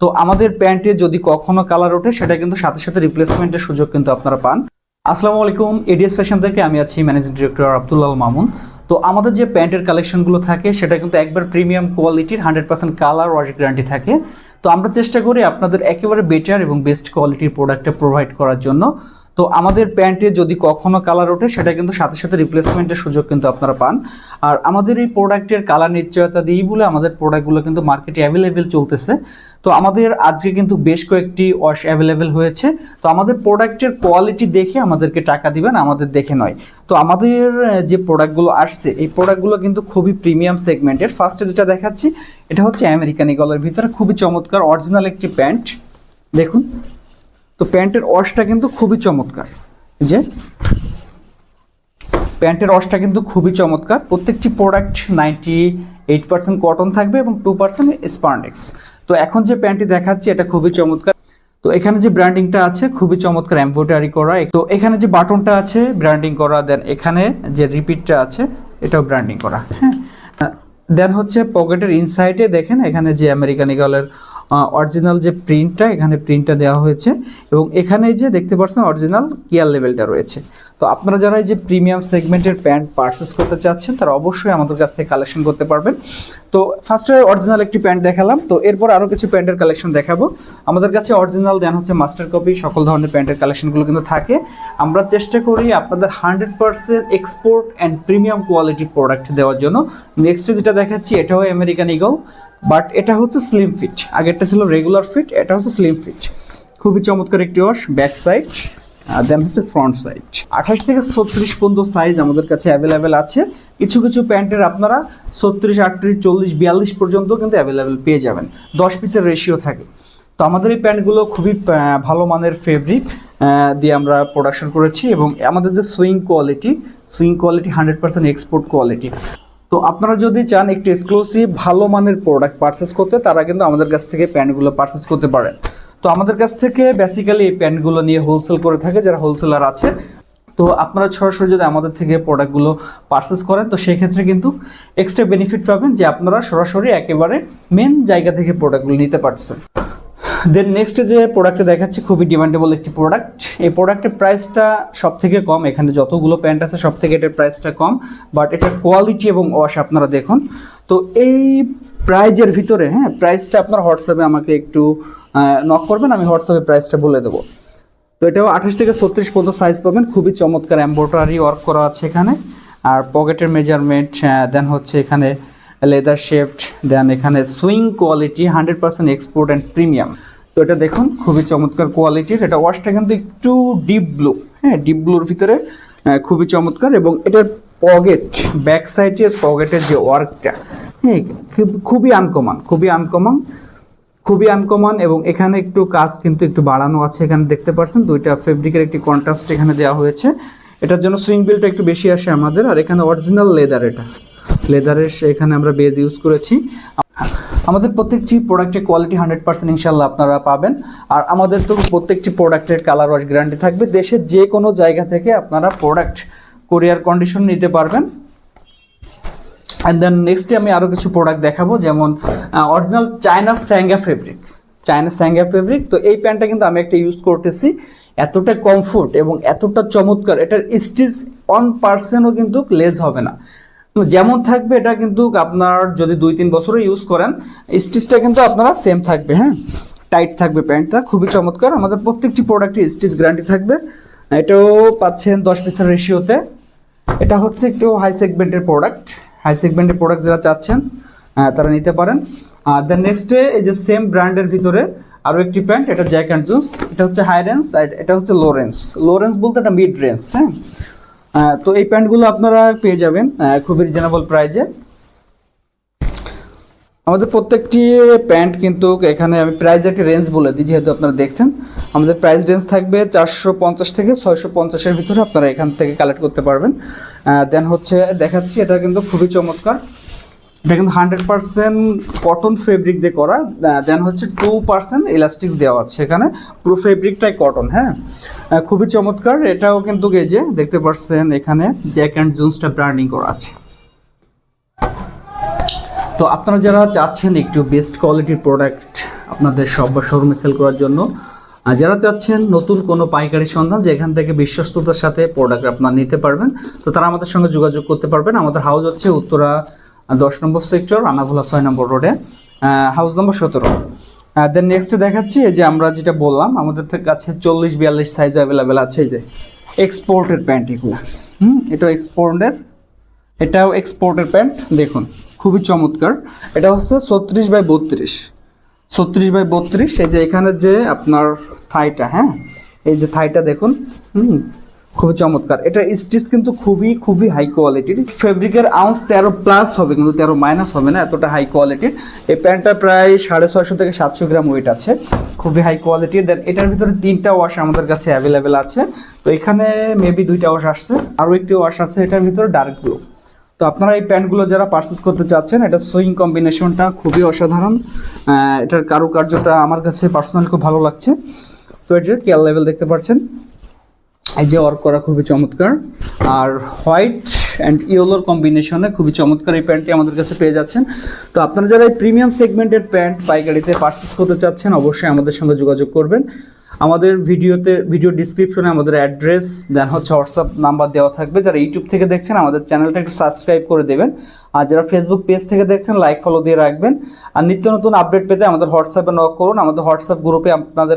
তো আমাদের প্যান্টে যদি কখনো কালার ওঠে, সেটা কিন্তু সাথে সাথে রিপ্লেসমেন্টের সুযোগ কিন্তু আপনারা পান। আসসালামু আলাইকুম এডিএস ফ্যাশন থেকে আমি আছি ম্যানেজিং ডিরেক্টর আব্দুল্লাল মামুন। তো আমাদের যে প্যান্টের কালেকশনগুলো থাকে, সেটা কিন্তু একবার প্রিমিয়াম কোয়ালিটির hundred percent colour wash guarantee থাকে। তো আমরা চেষ্টা করি আপনাদের একেবারে বেটার এবং বেস্ট কোয়ালিটির প্রোডাক্টটা প্রোভাইড করার জন্য। তো আমাদের প্যান্টে যদি কখনো কালার ওঠে, সেটা কিন্তু সাথে সাথে রিপ্লেসমেন্টের সুযোগ কিন্তু আপনারা পান। আর আমাদের এই প্রোডাক্টের কালার নিশ্চয়তা দিয়েই বলে আমাদের প্রোডাক্টগুলো কিন্তু মার্কেটে অ্যাভেলেবেল চলতেছে। তো আমাদের আজকে কিন্তু বেশ কয়েকটি ওয়াশ অ্যাভেলেবেল হয়েছে। তো আমাদের প্রোডাক্টের কোয়ালিটি দেখে আমাদেরকে টাকা দিবেন, আমাদের দেখে নয়। তো আমাদের যে প্রোডাক্টগুলো আসছে, এই প্রোডাক্টগুলো কিন্তু খুবই প্রিমিয়াম সেগমেন্টের ফার্স্টে যেটা দেখাচ্ছি, এটা হচ্ছে আমেরিকান ইগলের ভিতরে। খুবই চমৎকার অরিজিনাল একটি প্যান্ট। দেখুন। তো প্যান্টের ওয়াশটা কিন্তু খুবই চমৎকার। যে, প্যান্টের ওয়াশটা কিন্তু খুবই চমৎকার। প্রত্যেকটি product ninety eight percent cotton থাকবে এবং টু পার্সেন্ট স্পার্নেক্স তো এখন যে প্যান্টটি দেখাচ্ছি, এটা খুবই চমৎকার। তো এখানে যে ব্র্যান্ডিংটা আছে, খুবই চমৎকার এমব্রয়ডারি করা। তো এখানে যে বাটনটা আছে ব্র্যান্ডিং করা দেন এখানে যে রিপিটটা আছে, এটাও ব্র্যান্ডিং করা। হ্যাঁ। দেন হচ্ছে পকেটের ইনসাইডে দেখেন, এখানে যে আমেরিকান ইগলের অরিজিনাল যে প্রিন্টটা এখানে প্রিন্টটা দেওয়া হয়েছে এবং এখানে যে দেখতে পাচ্ছেন অরিজিনাল কিয়ার লেভেলটা রয়েছে। তো আপনারা যারা এই যে প্রিমিয়াম সেগমেন্টের প্যান্ট পারচেস করতে চাচ্ছেন, তারা অবশ্যই আমাদের কাছ থেকে কালেকশন করতে পারবেন। তো ফার্স্টে অরিজিনাল একটি প্যান্ট দেখালাম। তো এরপর আরও কিছু প্যান্টের কালেকশন দেখাবো। আমাদের কাছে অরিজিনাল দেন হচ্ছে মাস্টার কপি সকল ধরনের প্যান্টের কালেকশনগুলো কিন্তু থাকে। আমরা চেষ্টা করি আপনাদের hundred percent export and premium কোয়ালিটির প্রোডাক্ট দেওয়ার জন্য। নেক্সটে যেটা দেখাচ্ছি, এটাও আমেরিকান ইগল বাট এটা হচ্ছে স্লিম ফিট আগেরটা ছিল রেগুলার ফিট এটা হচ্ছে স্লিম ফিট খুবই চমৎকার একটি ওয়াশ ব্যাক সাইড দেন হচ্ছে ফ্রন্ট সাইড আঠাশ থেকে ছত্রিশ পর্যন্ত সাইজ আমাদের কাছে অ্যাভেলেবেল আছে। কিছু কিছু প্যান্টের আপনারা ছত্রিশ, আটত্রিশ, চল্লিশ, বিয়াল্লিশ পর্যন্ত কিন্তু অ্যাভেলেবেল পেয়ে যাবেন। দশ পিসের রেশিও থাকে। তো আমাদের এই প্যান্টগুলো খুবই ভালো মানের ফেব্রিক দিয়ে আমরা প্রোডাকশন করেছি এবং আমাদের যে sewing quality sewing quality hundred percent export quality তো আপনারা যদি চান একটু এক্সক্লুসিভ ভালো মানের প্রোডাক্ট পারচেস করতে, তারা কিন্তু আমাদের কাছ থেকে প্যান্টগুলো পারচেস করতে পারেন। তো আমাদের কাছ থেকে বেসিক্যালি এই প্যান্টগুলো নিয়ে হোলসেল করে থাকে, যারা হোলসেলার আছে। তো আপনারা সরাসরি যদি আমাদের থেকে প্রোডাক্টগুলো পারচেস করেন, তো সেক্ষেত্রে কিন্তু এক্সট্রা বেনিফিট পাবেন যে আপনারা সরাসরি একেবারে মেন জায়গা থেকে প্রোডাক্টগুলো নিতে পারছেন। দেন নেক্সট যে প্রোডাক্টে দেখাচ্ছি, খুবই ডিমান্ডেবল একটি প্রোডাক্ট এই প্রোডাক্টের প্রাইসটা সব থেকে কম। এখানে যতগুলো প্যান্ট আছে সব থেকে এটার প্রাইসটা কম। বাট এটার কোয়ালিটি এবং ওয়াশ আপনারা দেখুন। তো এই প্রাইজের ভিতরে হ্যাঁ প্রাইসটা আপনার হোয়াটসঅ্যাপে আমাকে একটু নক করবেন, আমি হোয়াটসঅ্যাপে প্রাইসটা বলে দেবো। তো এটাও আঠাশ থেকে ছত্রিশ পর্যন্ত সাইজ পাবেন। খুবই চমৎকার এম্ব্রয়ডারি ওয়ার্ক করা আছে এখানে। আর পকেটের মেজারমেন্ট দেন হচ্ছে এখানে লেদার শেফট দেন এখানে sewing quality hundred percent export and premium তো এটা দেখুন, খুবই চমৎকার কোয়ালিটির এটা ওয়াশটা কিন্তু একটু ডিপ ব্লু হ্যাঁ ডিপ ব্লুর ভিতরে খুবই চমৎকার এবং এটার পকেট ব্যাক সাইডের পকেটের যে ওয়ার্কটা হ্যাঁ খুব- খুবই আনকমন খুবই আনকমন খুবই আনকমন এবং এখানে একটু কাজ কিন্তু একটু বাড়ানো আছে এখানে দেখতে পাচ্ছেন দুইটা ফেব্রিকের একটি কন্ট্রাস্ট এখানে দেওয়া হয়েছে। এটার জন্য সুইং বিলটা একটু বেশি আসে আমাদের। আর এখানে অরিজিনাল লেদার এটা। লেদারের এখানে আমরা বেজ ইউজ করেছি। আমাদের প্রত্যেকটি প্রোডাক্টের কোয়ালিটি হান্ড্রেড পার্সেন্ট ইনশাল্লাহ আপনারা পাবেন। আর আমাদের তো প্রত্যেকটি প্রোডাক্টের কালার ওয়াশ গ্যারান্টি থাকবে। দেশের যে কোনো জায়গা থেকে আপনারা প্রোডাক্ট কোরিয়ার কন্ডিশন নিতে পারবেন। অ্যান্ড দেন নেক্সটে আমি আরও কিছু প্রোডাক্ট দেখাবো, যেমন অরিজিনাল চায়না স্যাঙ্গা ফেব্রিক চায়না স্যাঙ্গা ফেব্রিক তো এই প্যান্টটা কিন্তু আমি একটা ইউজ করতেছি। এতটা কমফোর্ট এবং এতটা চমৎকার, এটার স্টিচ ওয়ান পার্সেন্টও কিন্তু লেজ হবে না। তো যেমন থাকবে, এটা কিন্তু আপনার যদি দুই তিন বছরও ইউজ করেন স্টিচটা কিন্তু আপনারা সেম থাকবে হ্যাঁ? টাইট থাকবে প্যান্টটা, খুবই চমৎকার। আমাদের প্রত্যেকটি প্রোডাক্টে স্টিচ গ্যারান্টি থাকবে। এটাও পাচ্ছেন দশ পিসের রেশিওতে এটা হচ্ছে একটু হাই সেগমেন্টের প্রোডাক্ট হাই সেগমেন্টের প্রোডাক্ট যারা চাচ্ছেন তারা নিতে পারেন। আর দ্য নেক্সটে এই যে সেম ব্র্যান্ডের ভিতরে আরও একটি প্যান্ট, এটা জ্যাক অ্যান্ড জুস এটা হচ্ছে হাই রেঞ্জ আর এটা হচ্ছে লো রেঞ্জ লো রেঞ্জ বলতে এটা মিড রেঞ্জ হ্যাঁ? তো এই প্যান্টগুলো আপনারা পেয়ে যাবেন খুবই রিজনেবল প্রাইজে আমাদের প্রত্যেকটি প্যান্ট কিন্তু এখানে আমি প্রাইস একটা রেঞ্জ বলে দিই, যেহেতু আপনারা দেখছেন। আমাদের প্রাইস রেঞ্জ থাকবে চারশো পঞ্চাশ থেকে ছয়শো পঞ্চাশের ভিতরে আপনারা এখান থেকে কালেক্ট করতে পারবেন। দেন হচ্ছে দেখাচ্ছি, এটা কিন্তু খুবই চমৎকার। এটা কিন্তু হান্ড্রেড পার্সেন্ট কটন ফেব্রিক দিয়ে করা দেন হচ্ছে টু পার্সেন্ট ইলাস্টিক দেওয়া আছে এখানে। পুরো ফেব্রিকটাই কটন হ্যাঁ? খুবই চমৎকার। এটাও কিন্তু গেজে দেখতে পাচ্ছেন এখানে জ্যাক অ্যান্ড জুন্সটা ব্র্যান্ডিং করা আছে। তো আপনারা যারা চাচ্ছেন একটু বেস্ট কোয়ালিটির প্রোডাক্ট আপনাদের সব বা শোরুমে সেল করার জন্য যারা চাচ্ছেন নতুন কোনো পাইকারি সন্ধান যেখান থেকে বিশ্বস্ততার সাথে প্রোডাক্ট আপনারা নিতে পারবেন, তো তারা আমাদের সঙ্গে যোগাযোগ করতে পারবেন। আমাদের হাউস হচ্ছে উত্তরা দশ নম্বর সেক্টর আনাভোলা ছয় নম্বর রোডে হাউস নম্বর সতেরো। দেন নেক্সট দেখাচ্ছি, এই যে আমরা যেটা বললাম, আমাদের কাছে চল্লিশ বিয়াল্লিশ সাইজ অ্যাভেলেবেল আছে যে এক্সপোর্টের প্যান্ট এগুলো। হুম এটা এক্সপোর্টের এটাও এক্সপোর্টের প্যান্ট দেখুন, খুবই চমৎকার। এটা হচ্ছে ছত্রিশ বাই বত্রিশ। ছত্রিশ বাই বত্রিশ, এই যে এখানে যে আপনার থাইটা হ্যাঁ? এই যে থাইটা দেখুন, হুম খুবই চমৎকার। এটা স্টিচ কিন্তু খুবই খুবই হাই কোয়ালিটির ফেব্রিকের আউন্স তেরো প্লাস হবে, কিন্তু তেরো মাইনাস হবে না, এতটা হাই কোয়ালিটির এই প্যান্টটা প্রায় সাড়ে ছয়শো থেকে সাতশো গ্রাম ওয়েট আছে, খুবই হাই কোয়ালিটির দেন এটার ভিতরে তিনটা ওয়াশ আমাদের কাছে অ্যাভেলেবেল আছে। তো এখানে মেবি দুইটা ওয়াশ আসছে, আরও একটি ওয়াশ আছে, এটার ভিতরে ডার্ক ব্লু তো আপনারা এই প্যান্টগুলো যারা পারচেস করতে চাচ্ছেন, এটা সুইং কম্বিনেশনটা খুবই অসাধারণ। এটার কারুকার্যটা আমার কাছে পার্সোনালি খুব ভালো লাগছে। তো যে কেয়ার লেভেল দেখতে পাচ্ছেন। এই যে ওয়ার্ক করা খুবই চমৎকার। আর হোয়াইট অ্যান্ড ইয়েলোর কম্বিনেশনে খুবই চমৎকার এই প্যান্টটি আমাদের কাছে পেয়ে যাচ্ছেন। তো আপনারা যারা এই প্রিমিয়াম সেগমেন্টের প্যান্ট পাইকারিতে পারচেস করতে চাচ্ছেন, অবশ্যই আমাদের সঙ্গে যোগাযোগ করবেন। আমাদের ভিডিওতে ভিডিও ডিসক্রিপশনে আমাদের অ্যাড্রেস দেন হচ্ছে হোয়াটসঅ্যাপ নাম্বার দেওয়া থাকবে। যারা ইউটিউব থেকে দেখছেন, আমাদের চ্যানেলটা একটু সাবস্ক্রাইব করে দেবেন। আর যারা ফেসবুক পেজ থেকে দেখছেন লাইক ফলো দিয়ে রাখবেন। আর নিত্য নতুন আপডেট পেতে আমাদের হোয়াটসঅ্যাপে নক করুন। আমাদের হোয়াটসঅ্যাপ গ্রুপে আপনাদের